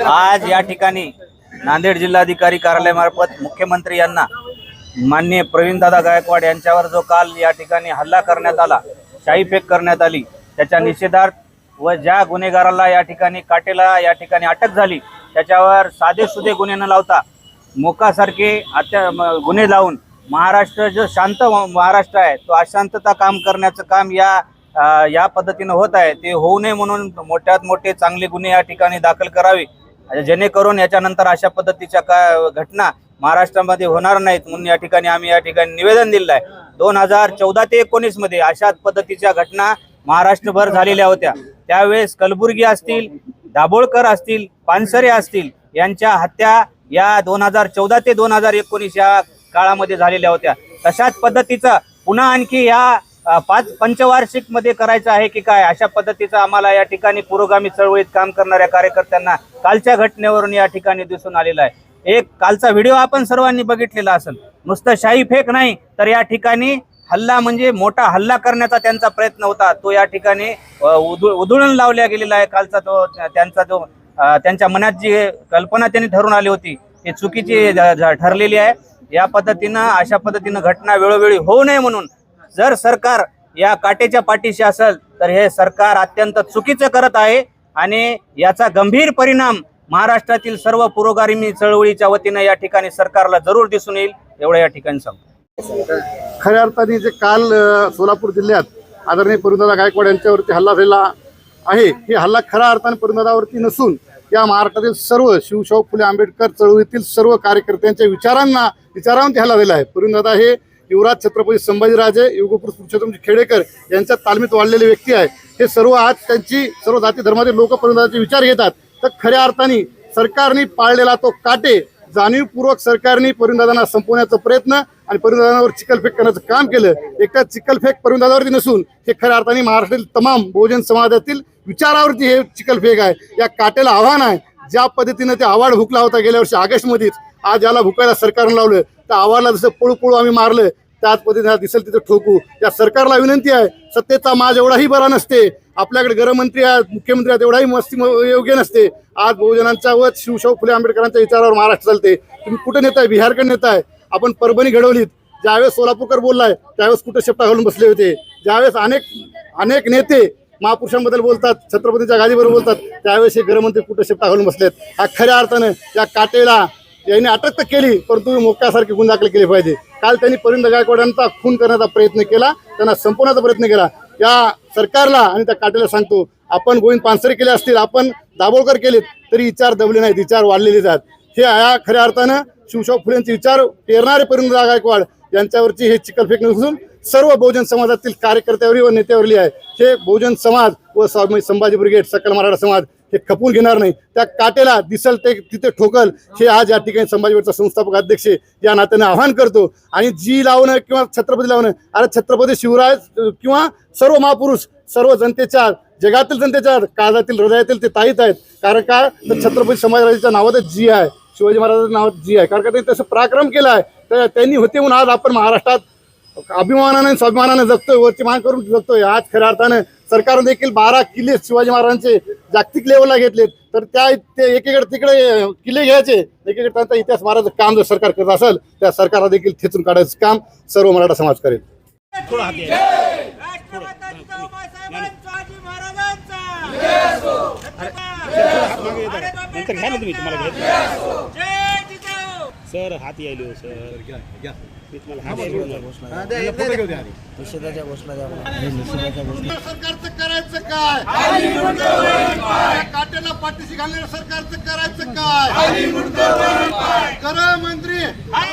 आज या ठिकाणी नांदेड जिल्हाधिकारी कार्यालयामार्फत मुख्यमंत्री यांना माननीय प्रवीणदादा गायकवाड यांच्यावर जो काल या ठिकाणी हल्ला करण्यात आला शाईफेक करण्यात आली त्याच्या निषेधार्थ व ज्या गुन्हेगाराला या ठिकाणी काटेला या ठिकाणी अटक झाली त्याच्यावर साधे सुधे गुन्हे न लावता मोकासारखे अत्या गुन्हे लावून महाराष्ट्र जो शांत महाराष्ट्र आहे तो अशांतता काम करण्याचं काम या या पद्धतीनं होत आहे ते होऊ नये म्हणून मोठ्यात मोठे चांगले गुन्हे या ठिकाणी दाखल करावे. जेणेकरून याच्यानंतर अशा पद्धतीच्या का घटना महाराष्ट्रामध्ये होणार नाहीत म्हणून या ठिकाणी आम्ही या ठिकाणी निवेदन दिलेलं आहे. दोन हजार चौदा ते एकोणीसमध्ये अशाच पद्धतीच्या घटना महाराष्ट्रभर झालेल्या होत्या. त्यावेळेस कलबुर्गी असतील दाभोळकर असतील पानसरे असतील यांच्या हत्या या दोन हजार चौदा ते दोन हजार एकोणीस या काळामध्ये झालेल्या होत्या. तशाच पद्धतीचं पुन्हा आणखी या पाच पंचवार्षिकमध्ये करायचं आहे की काय? अशा पद्धतीचं आम्हाला या ठिकाणी पुरोगामी चळवळीत काम करणाऱ्या कार्यकर्त्यांना कालच्या घटनेवरून या ठिकाणी दिसून आलेला आहे. एक कालचा व्हिडिओ आपण सर्वांनी बघितलेला असेल. नुसतं शाही फेक नाही तर या ठिकाणी हल्ला म्हणजे मोठा हल्ला करण्याचा त्यांचा प्रयत्न होता. तो या ठिकाणी उधळून लावल्या गेलेला आहे. कालचा तो त्यांचा जो त्यांच्या मनात जी कल्पना त्यांनी ठरून आली होती ती चुकीची ठरलेली आहे. या पद्धतीनं अशा पद्धतीनं घटना वेळोवेळी होऊ नये म्हणून जर सरकार या काटेच्या पाठीशी असेल तर हे सरकार अत्यंत चुकीचं करत आहे आणि याचा गंभीर परिणाम महाराष्ट्रातील सर्व पुरोगामी चळवळीच्या वतीनं या ठिकाणी सरकारला जरूर दिसून येईल एवढं या ठिकाणी सांगतो. खऱ्या अर्थाने जे काल सोलापूर जिल्ह्यात आदरणीय परिणदादा गायकवाड यांच्यावरती हल्ला झालेला आहे हे हल्ला खऱ्या अर्थाने परिणदादावरती नसून या महाराष्ट्रातील सर्व शिवशाहू फुले आंबेडकर चळवळीतील सर्व कार्यकर्त्यांच्या विचारांना विचारांवरती हल्ला दिला आहे. परिणदादा हे युवराज छत्रपती संभाजीराजे युगपुरुष पुरुषोत्तमजी खेडेकर यांच्या तालमीत वाढलेले व्यक्ती आहे. हे सर्व आज त्यांची सर्व जाती धर्मातील लोक विचार घेतात. तर खऱ्या अर्थाने सरकारने पाळलेला तो काटे जाणीवपूर्वक सरकारने परिणदादांना संपवण्याचा प्रयत्न आणि परिणदादांवर चिखलफेक करण्याचं काम केलं. एका चिखलफेक परिणदादावरती नसून हे खऱ्या अर्थाने महाराष्ट्रातील तमाम बहुजन समाजातील विचारावरती हे चिखलफेक आहे. या काट्याला आव्हान आहे. ज्या पद्धतीनं ते आव्हाड भुकला होता गेल्या वर्षी ऑगस्टमध्येच आज याला भुकायला सरकारनं लावलं तर आव्हाला जसं पळू पळू आम्ही मारलं त्याच पद्धतीने दिसेल तिथं ठोकू. या सरकारला विनंती आहे सत्तेचा माज एवढाही बरा नसते. आपल्याकडे गृहमंत्री आहेत मुख्यमंत्री आहेत एवढाही मस्ती योग्य नसते. आज बहुजनांच्या व शिवशाहू फुले आंबेडकरांच्या विचारावर महाराष्ट्र चालते. तुम्ही कुठे नेताय? बिहारकडे नेताय. आपण परभणी घडवलीत. ज्यावेळेस सोलापूरकर बोललाय त्यावेळेस कुठे शेपटा घालून बसले होते? ज्यावेळेस अनेक अनेक नेते महापुरुषांबद्दल बोलतात छत्रपतीच्या गादीवर बोलतात त्यावेळेस हे गृहमंत्री कुठे शेपटा घालून बसलेत? हा खऱ्या अर्थानं या काटेला यांनी अटक तर केली परंतु मोक्यासारखी गुन्हे दाखल केले पाहिजे. काल त्यांनी परिंद गायकवाडांचा खून करण्याचा प्रयत्न केला त्यांना संपवण्याचा प्रयत्न केला. या सरकारला आणि त्या काटेला सांगतो आपण गोविंद पानसरे केले असतील आपण दाभोळकर केलेत तरी विचार दबले नाहीत विचार वाढलेले जात हे या खऱ्या अर्थानं शिवशाह फुलेंचे विचार पेरणारे परिंद गायकवाड यांच्यावरची हे चिखलफेक नसून सर्व बहुजन समाजातील कार्यकर्त्यावरही व नेत्यावरली आहे. हे बहुजन समाज व स्वामी संभाजी ब्रिगेड सकल मराठा समाज हे खपून घेणार नाही. त्या काटेला दिसल ते तिथे ठोकल हे आज या ठिकाणी संभाजीवरचा संस्थापक अध्यक्ष या नात्याने आवाहन करतो. आणि जी लावणं किंवा छत्रपती लावणं अरे छत्रपती शिवराय किंवा सर्व महापुरुष सर्व जनतेच्या जगातील जनतेच्या काळातील हृदयातील ते ताईत आहेत. कारण का? तर छत्रपती संभाजीराजेच्या नावातच जी आहे. शिवाजी महाराजांच्या नावात जी आहे. कारण का? त्यांनी तसं पराक्रम केला आहे. तर त्यांनी होते म्हणून आज आपण महाराष्ट्रात अभिमानाने स्वाभिमानाने जगतोय वरची मान करून जगतोय. आज खऱ्या अर्थानं सरकारने देखील बारा किल्ले शिवाजी महाराजांचे जागतिक लेवलला घेतलेत. तर त्या ते एकीकडे तिकडे किल्ले घ्यायचे. एकीकडे त्यांचा इतिहास महाराज काम जर सरकार करत असेल त्या सरकारला देखील खेचून काढायचं काम सर्व मराठा समाज करेल. राष्ट्रमातांचा उमासाहेबांचा, शिवाजी महाराजांचा. नंतर घ्या ना तुम्ही तुम्हाला सर हात यायलो सर. मी तुम्हाला हात यायलो सरकारचं करायचं काय? या काट्याला पाठीशी घालणाऱ्या सरकारचं करायचं काय? गृहमंत्री